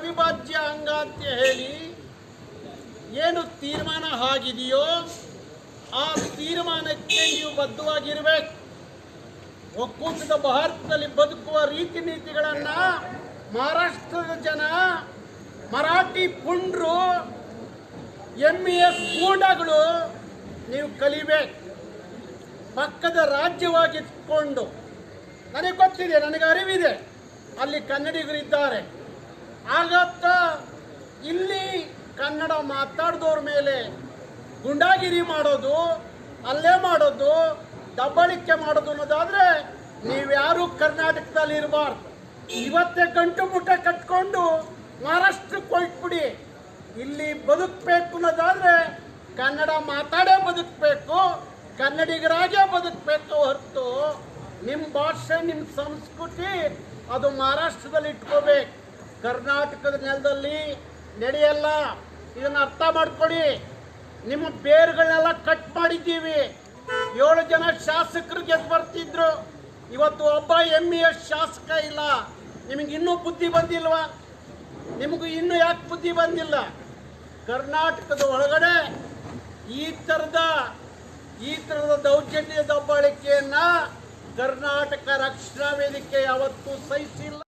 ಅವಿಭಾಜ್ಯ ಅಂಗ ಅಂತ ಹೇಳಿ ಏನು ತೀರ್ಮಾನ ಆಗಿದೆಯೋ ಆ ತೀರ್ಮಾನಕ್ಕೆ ನೀವು ಬದ್ಧವಾಗಿರ್ಬೇಕು. ಒಕ್ಕೂಟದ ಭಾರತದಲ್ಲಿ ಬದುಕುವ ರೀತಿ ನೀತಿಗಳನ್ನ ಮಹಾರಾಷ್ಟ್ರದ ಜನ, ಮರಾಠಿ ಪುಂಡ್ರು ಎಂ ಎಸ್ ಕೂಡಗಳು ನೀವು ಕಲಿಬೇಕು. ಪಕ್ಕದ ರಾಜ್ಯವಾಗಿಟ್ಕೊಂಡು ನನಗೆ ಗೊತ್ತಿದೆ, ನನಗೆ ಅರಿವಿದೆ. ಅಲ್ಲಿ ಕನ್ನಡಿಗರಿದ್ದಾರೆ. ಆಗತ್ತ. ಇಲ್ಲಿ ಕನ್ನಡ ಮಾತಾಡಿದವ್ರ ಮೇಲೆ ಗುಂಡಾಗಿರಿ ಮಾಡೋದು ಅಲ್ಲೇ ಮಾಡೋದು, ದಬ್ಬಳಿಕೆ ಮಾಡೋದು ಅನ್ನೋದಾದ್ರೆ ನೀವ್ಯಾರು ಕರ್ನಾಟಕದಲ್ಲಿ ಇರಬಾರ್ದು. ಇವತ್ತೇ ಗಂಟು ಮುಟ್ಟ ಕಟ್ಕೊಂಡು ಮಹಾರಾಷ್ಟ್ರಕ್ಕೆ ಹೋಗ್ಬಿಡಿ. ಇಲ್ಲಿ ಬದುಕಬೇಕು ಅನ್ನೋದಾದ್ರೆ ಕನ್ನಡ ಮಾತಾಡೇ ಬದುಕಬೇಕು, ಕನ್ನಡಿಗರಾಗೇ ಬದುಕಬೇಕು ಹೊರತು ನಿಮ್ಮ ಭಾಷೆ ನಿಮ್ಮ ಸಂಸ್ಕೃತಿ ಅದು ಮಹಾರಾಷ್ಟ್ರದಲ್ಲಿ ಇಟ್ಕೋಬೇಕು. ಕರ್ನಾಟಕದ ನೆಲದಲ್ಲಿ ನಡೆಯಲ್ಲ, ಇದನ್ನ ಅರ್ಥ ಮಾಡ್ಕೊಳ್ಳಿ. ನಿಮ್ಮ ಬೇರುಗಳನ್ನೆಲ್ಲ ಕಟ್ ಮಾಡಿದ್ದೀವಿ. ಏಳು ಜನ ಶಾಸಕರು ಗೆದ್ದು ಬರ್ತಿದ್ರು. ಇವತ್ತು ಒಬ್ಬ ಎಂ ಎಸ್ ಶಾಸಕ ಇಲ್ಲ. ನಿಮಗೆ ಇನ್ನೂ ಬುದ್ಧಿ ಬಂದಿಲ್ವಾ? ನಿಮಗೂ ಇನ್ನೂ ಯಾಕೆ ಬುದ್ಧಿ ಬಂದಿಲ್ಲ? ಕರ್ನಾಟಕದ ಒಳಗಡೆ ಈ ಥರದ ಈ ಥರದ ದೌರ್ಜನ್ಯ ದಬ್ಬಾಳಿಕೆಯನ್ನ ಕರ್ನಾಟಕ ರಕ್ಷಣಾ ವೇದಿಕೆ ಯಾವತ್ತೂ ಸಹಿಸಿಲ್ಲ.